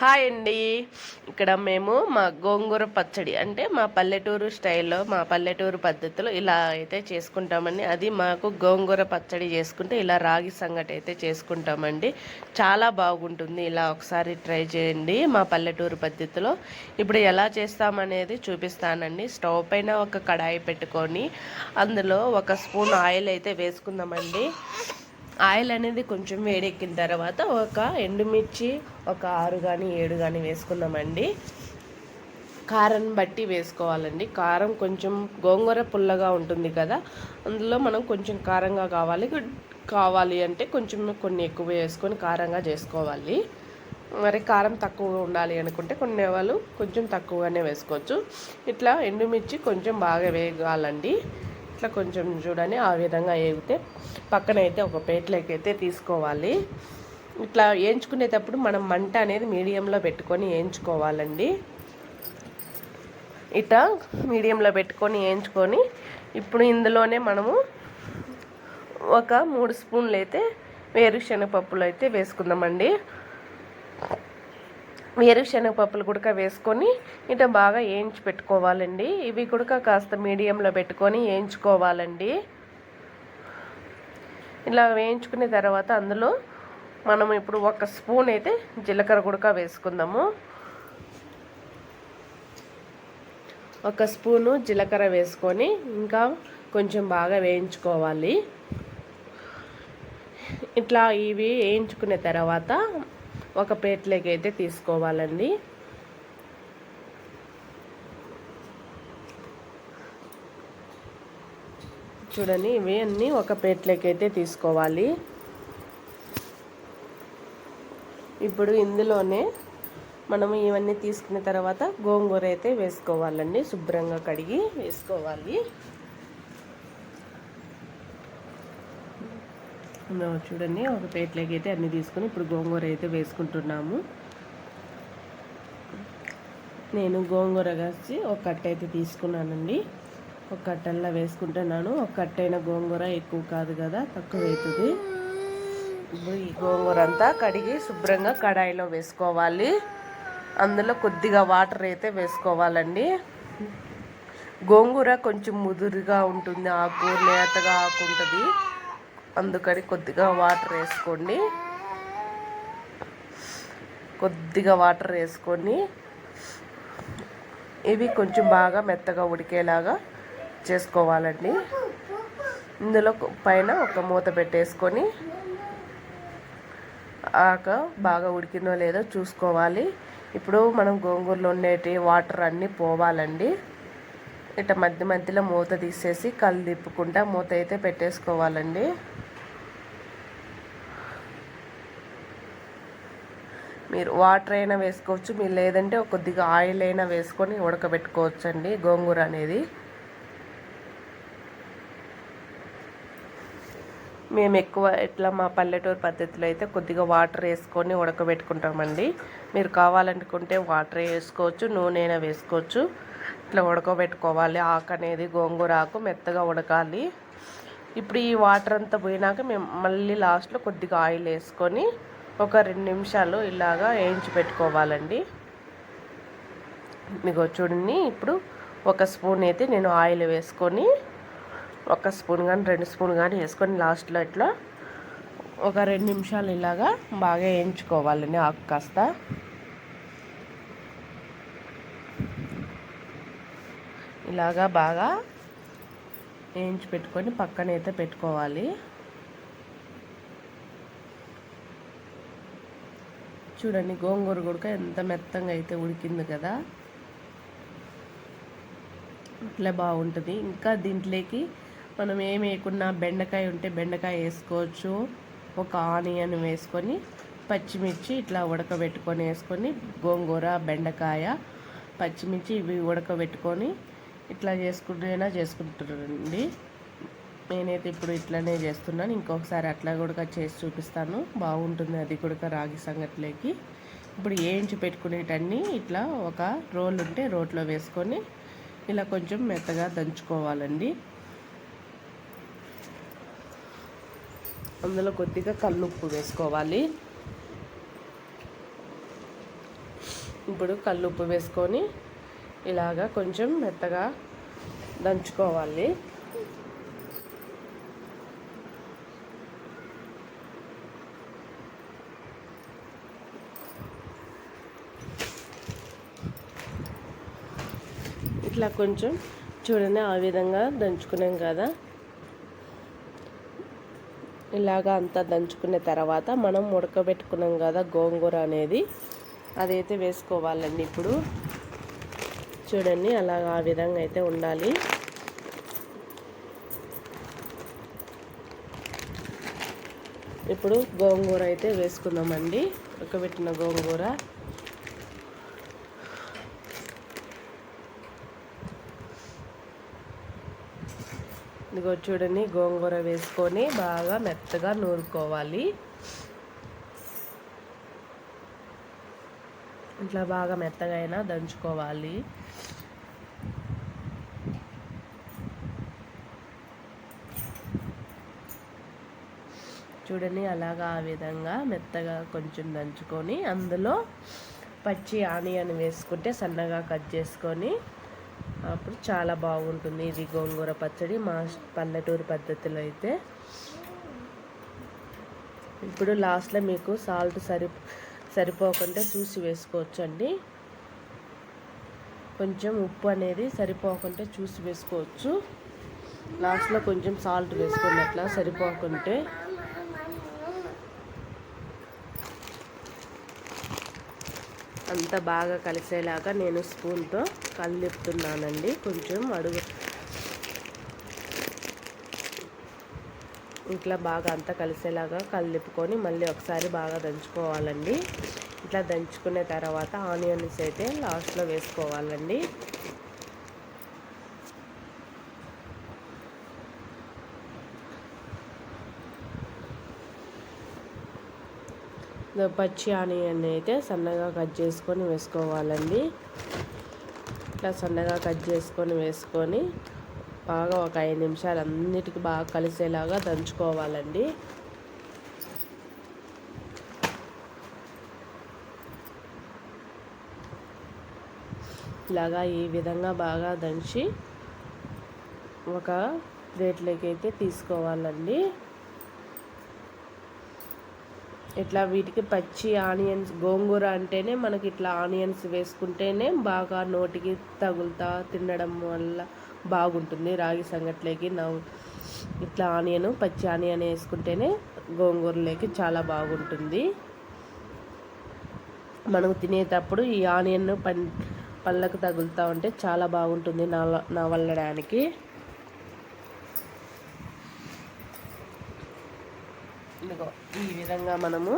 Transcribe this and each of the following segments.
Hi అండి. ఇక్కడ మేము మా గోంగూర పచ్చడి అంటే మా పల్లెటూరు స్టైల్లో మా పల్లెటూరు పద్ధతిలో ఇలా అయితే చేసుకుంటామండి. అది మాకు గోంగూర పచ్చడి చేసుకుంటే ఇలా రాగి సంగటి అయితే చేసుకుంటామండి. చాలా బాగుంటుంది. ఇలా ఒకసారి ట్రై చేయండి మా పల్లెటూరు పద్ధతిలో. ఇప్పుడు ఎలా చేస్తామనేది చూపిస్తానండి. స్టవ్ పైన ఒక కడాయి పెట్టుకొని అందులో ఒక స్పూన్ ఆయిల్ అయితే వేసుకుందామండి. ఆయిల్ అనేది కొంచెం వేడెక్కిన తర్వాత ఒక ఎండుమిర్చి ఒక ఆరు కానీ ఏడు కానీ వేసుకుందామండి. కారం బట్టి వేసుకోవాలండి. కారం కొంచెం గోంగూర పుల్లగా ఉంటుంది కదా అందులో మనం కొంచెం కారంగా కావాలి. కావాలి అంటే కొంచెం కొన్ని ఎక్కువ వేసుకొని కారంగా చేసుకోవాలి. మరి కారం తక్కువగా ఉండాలి అనుకుంటే కొన్ని వాళ్ళు కొంచెం తక్కువగానే వేసుకోవచ్చు. ఇట్లా ఎండుమిర్చి కొంచెం బాగా వేగాలండి. ఇట్లా కొంచెం చూడని ఆ విధంగా వేగితే పక్కన అయితే ఒక ప్లేట్లోకి అయితే తీసుకోవాలి. ఇట్లా వేయించుకునేటప్పుడు మనం మంట అనేది మీడియంలో పెట్టుకొని వేయించుకోవాలండి ఇట్లా మీడియంలో పెట్టుకొని వేయించుకొని ఇప్పుడు ఇందులోనే మనము ఒక మూడు స్పూన్లు అయితే వేరుశనగపప్పులు అయితే వేసుకుందామండి. వేరుశనగపప్పులు గుడక వేసుకొని ఇట బాగా వేయించి పెట్టుకోవాలండి. ఇవి కూడా కాస్త మీడియంలో పెట్టుకొని వేయించుకోవాలండి. ఇలా వేయించుకున్న తర్వాత అందులో మనం ఇప్పుడు ఒక స్పూన్ అయితే జీలకర్ర గుడక వేసుకుందాము. ఒక స్పూను జీలకర్ర వేసుకొని ఇంకా కొంచెం బాగా వేయించుకోవాలి. ఇట్లా ఇవి వేయించుకున్న తర్వాత ఒక ప్లేట్లోకి అయితే తీసుకోవాలండి. చూడండి ఇవి అన్నీ ఒక ప్లేట్లోకి అయితే తీసుకోవాలి. ఇప్పుడు ఇందులోనే మనము ఇవన్నీ తీసుకున్న తర్వాత గోంగూర అయితే వేసుకోవాలండి. శుభ్రంగా కడిగి వేసుకోవాలి. చూడండి ఒక ప్లేట్లోకి అయితే అన్నీ తీసుకొని ఇప్పుడు గోంగూర అయితే వేసుకుంటున్నాము. నేను గోంగూర కాసి ఒక కట్ట అయితే తీసుకున్నానండి. ఒక కట్టల్లా వేసుకుంటున్నాను. ఒక కట్టైన గోంగూర ఎక్కువ కాదు కదా తక్కువ అవుతుంది. ఇప్పుడు ఈ గోంగూర అంతా కడిగి శుభ్రంగా కడాయిలో వేసుకోవాలి. అందులో కొద్దిగా వాటర్ అయితే వేసుకోవాలండి. గోంగూర కొంచెం ముదురుగా ఉంటుంది ఆకు లేతగా ఆకు ఉంటుంది. అందుకని కొద్దిగా వాటర్ వేసుకోండి కొద్దిగా వాటర్ వేసుకొని ఇవి కొంచెం బాగా మెత్తగా ఉడికేలాగా చేసుకోవాలండి. ఇందులో పైన ఒక మూత పెట్టేసుకొని ఆక బాగా ఉడికిందో లేదో చూసుకోవాలి. ఇప్పుడు మనం గోంగూరలో ఉండేటి వాటర్ అన్నీ పోవాలండి. ఇట్లా మధ్య మధ్యలో మూత తీసేసి కళ్ళు తిప్పుకుంటా మూత అయితే పెట్టేసుకోవాలండి. మీరు వాటర్ అయినా వేసుకోవచ్చు మీరు లేదంటే కొద్దిగా ఆయిల్ అయినా వేసుకొని ఉడకబెట్టుకోవచ్చు అండి గోంగూర అనేది. మేము ఎక్కువ ఇట్లా మా పల్లెటూరు పద్ధతిలో అయితే కొద్దిగా వాటర్ వేసుకొని ఉడకబెట్టుకుంటామండి. మీరు కావాలనుకుంటే వాటర్ వేసుకోవచ్చు నూనె అయినా వేసుకోవచ్చు. ఇట్లా ఉడకబెట్టుకోవాలి ఆకు అనేది గోంగూర ఆకు మెత్తగా ఉడకాలి. ఇప్పుడు ఈ వాటర్ అంతా పోయినాక మేము మళ్ళీ లాస్ట్లో కొద్దిగా ఆయిల్ వేసుకొని ఒక రెండు నిమిషాలు ఇలాగా వేయించి పెట్టుకోవాలండి. మీకు చూడండి ఇప్పుడు ఒక స్పూన్ అయితే నేను ఆయిల్ వేసుకొని ఒక స్పూన్ కానీ రెండు స్పూన్ కానీ వేసుకొని లాస్ట్లో ఇట్లా ఒక రెండు నిమిషాలు ఇలాగా బాగా వేయించుకోవాలండి ఆకు కాస్త. ఇలాగా బాగా వేయించి పెట్టుకొని పక్కనైతే పెట్టుకోవాలి. చూడండి గోంగూర గుడక ఎంత మెత్తంగా అయితే ఉడికింది కదా. అట్లా బాగుంటుంది. ఇంకా దీంట్లోకి మనం ఏం వేయకున్నా బెండకాయ ఉంటే బెండకాయ వేసుకోవచ్చు. ఒక ఆనియన్ వేసుకొని పచ్చిమిర్చి ఇట్లా ఉడకబెట్టుకొని వేసుకొని గోంగూర బెండకాయ పచ్చిమిర్చి ఇవి ఉడకబెట్టుకొని ఇట్లా చేసుకుంటేనా చేసుకుంటారండి. నేనైతే ఇప్పుడు ఇట్లనే చేస్తున్నాను. ఇంకొకసారి అట్లా కూడా చేసి చూపిస్తాను. బాగుంటుంది అది కూడా రాగి సంగట్లోకి. ఇప్పుడు వేయించి పెట్టుకునేటన్నీ ఇట్లా ఒక రోల్ ఉంటే రోట్లో వేసుకొని ఇలా కొంచెం మెత్తగా దంచుకోవాలండి. అందులో కొద్దిగా కల్లుప్పు వేసుకోవాలి. ఇప్పుడు కల్లుప్పు వేసుకొని ఇలాగా కొంచెం మెత్తగా దంచుకోవాలి. ఇట్లా కొంచెం చూడండి ఆ విధంగా దంచుకున్నాం కదా. ఇలాగా అంతా దంచుకున్న తర్వాత మనం ఉడకబెట్టుకున్నాం కదా గోంగూర అనేది. అదైతే వేసుకోవాలండి ఇప్పుడు. చూడండి అలాగ ఆ విధంగా అయితే ఉండాలి. ఇప్పుడు గోంగూర అయితే వేసుకుందామండి. ఉడకబెట్టిన గోంగూర. ఇదిగో చూడండి గోంగూర వేసుకొని బాగా మెత్తగా నూరుకోవాలి. ఇట్లా బాగా మెత్తగా అయినా దంచుకోవాలి. చూడండి అలాగా ఆ విధంగా మెత్తగా కొంచెం దంచుకొని అందులో పచ్చి ఆనియన్ వేసుకుంటే సన్నగా కట్ చేసుకొని అప్పుడు చాలా బాగుంటుంది. ఇది గోంగూర పచ్చడి మా పల్లెటూరు పద్ధతిలో అయితే. ఇప్పుడు లాస్ట్లో మీకు సాల్ట్ సరి సరిపోకుంటే చూసి వేసుకోవచ్చు అండి కొంచెం ఉప్పు అనేది సరిపోకుంటే చూసి వేసుకోవచ్చు. లాస్ట్లో కొంచెం సాల్ట్ వేసుకున్నట్ల సరిపోకుంటే. అంత బాగా కలిసేలాగా నేను స్పూన్తో కలిపుతున్నానండి. కొంచెం అడుగు. ఇట్లా బాగా అంతా కలిసేలాగా కలిపుకొని మళ్ళీ ఒకసారి బాగా దంచుకోవాలండి. ఇట్లా దంచుకునే తర్వాత ఆనియన్స్ అయితే లాస్ట్లో వేసుకోవాలండి. పచ్చి ఆనియన్ అయితే సన్నగా కట్ చేసుకొని వేసుకోవాలండి. ఇట్లా సన్నగా కట్ చేసుకొని వేసుకొని బాగా ఒక ఐదు నిమిషాలు అన్నిటికీ బాగా కలిసేలాగా దంచుకోవాలండి. ఇలాగా ఈ విధంగా బాగా దంచి ఒక ప్లేట్లోకి అయితే తీసుకోవాలండి. ఇట్లా వీటికి పచ్చి ఆనియన్స్ గోంగూర అంటేనే మనకి ఇట్లా ఆనియన్స్ వేసుకుంటేనే బాగా నోటికి తగులుతా తినడం వల్ల బాగుంటుంది. రాగి సంగట్లోకి నవ్వు ఇట్లా ఆనియన్ పచ్చి ఆనియన్ వేసుకుంటేనే గోంగూరలోకి చాలా బాగుంటుంది. మనం తినేటప్పుడు ఈ ఆనియన్ పన్ పళ్ళకు తగులుతూ ఉంటే చాలా బాగుంటుంది నా నవలడానికి ఇదిగో ఈ విధంగా మనము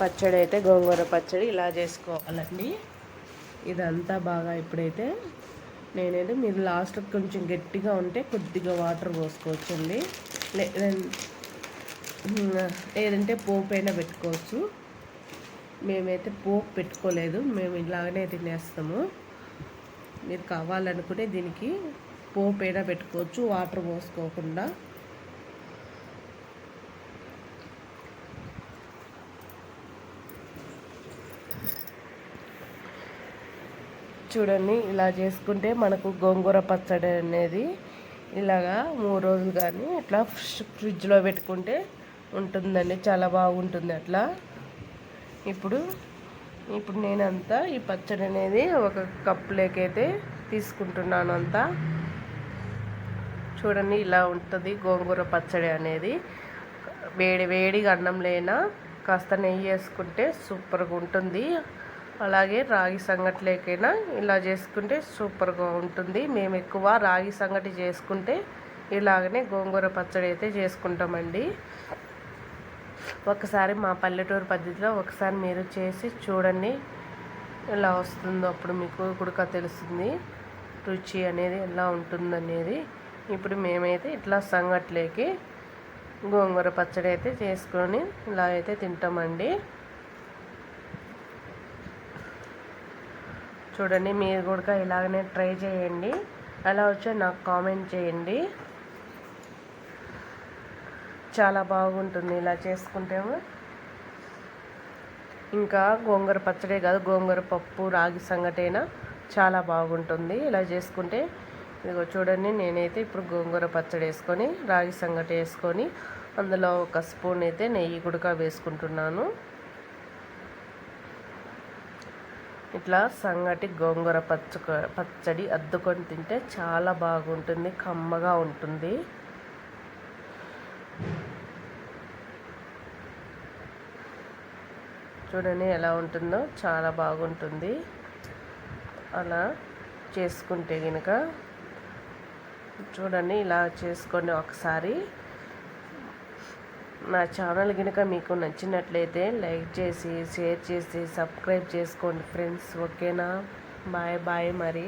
పచ్చడి అయితే గోంగూర పచ్చడి ఇలా చేసుకోవాలండి. ఇదంతా బాగా ఇప్పుడైతే నేనైతే మీరు లాస్ట్ కొంచెం గట్టిగా ఉంటే కొద్దిగా వాటర్ పోసుకోవచ్చండి. లేదంటే పోపు అయినా పెట్టుకోవచ్చు. మేమైతే పోపు పెట్టుకోలేదు మేము ఇలాగనే తినేస్తాము. మీరు కావాలనుకుంటే దీనికి పోపు అయినా పెట్టుకోవచ్చు వాటర్ పోసుకోకుండా. చూడండి ఇలా చేసుకుంటే మనకు గోంగూర పచ్చడి అనేది ఇలాగా మూడు రోజులు కానీ ఇట్లా ఫ్రిడ్జ్లో పెట్టుకుంటే ఉంటుందండి చాలా బాగుంటుంది అట్లా. ఇప్పుడు ఇప్పుడు నేనంతా ఈ పచ్చడి అనేది ఒక కప్పులోకైతే తీసుకుంటున్నాను అంతా. చూడండి ఇలా ఉంటుంది గోంగూర పచ్చడి అనేది. వేడి వేడిగా అన్నం లేనా కాస్త నెయ్యి వేసుకుంటే సూపర్గా ఉంటుంది. అలాగే రాగి సంగట్లేకైనా ఇలా చేసుకుంటే సూపర్గా ఉంటుంది. మేము ఎక్కువ రాగి సంగటి చేసుకుంటే ఇలాగనే గోంగూర పచ్చడి అయితే చేసుకుంటామండి. ఒకసారి మా పల్లెటూరు పద్ధతిలో ఒకసారి మీరు చేసి చూడండి ఎలా వస్తుందో అప్పుడు మీకు కుడక తెలుస్తుంది. రుచి అనేది ఎలా ఉంటుందనేది. ఇప్పుడు మేమైతే ఇట్లా సంగట్లేకి గోంగూర పచ్చడి అయితే చేసుకొని ఇలా అయితే తింటామండి. చూడండి మీరు కూడా ఇలాగనే ట్రై చేయండి. ఎలా వచ్చి నాకు కామెంట్ చేయండి. చాలా బాగుంటుంది ఇలా చేసుకుంటేమో ఇంకా గోంగూర పచ్చడే కాదు గోంగూర పప్పు రాగి సంగటైనా చాలా బాగుంటుంది ఇలా చేసుకుంటే. ఇదిగో చూడండి నేనైతే ఇప్పుడు గోంగూర పచ్చడి వేసుకొని రాగి సంగటి వేసుకొని అందులో ఒక స్పూన్ అయితే నెయ్యి గుడక వేసుకుంటున్నాను. ఇట్లా సంగటి గోంగూర పచ్చ పచ్చడి అద్దుకొని తింటే చాలా బాగుంటుంది కమ్మగా ఉంటుంది. చూడండి ఎలా ఉంటుందో చాలా బాగుంటుంది. అలా చేసుకుంటే కనుక చూడండి ఇలా చేసుకోండి ఒకసారి. నా ఛానల్ కనుక మీకు నచ్చినట్లయితే లైక్ చేసి షేర్ చేసి సబ్స్క్రైబ్ చేసుకోండి ఫ్రెండ్స్. ఓకేనా? బాయ్ బాయ్ మరి.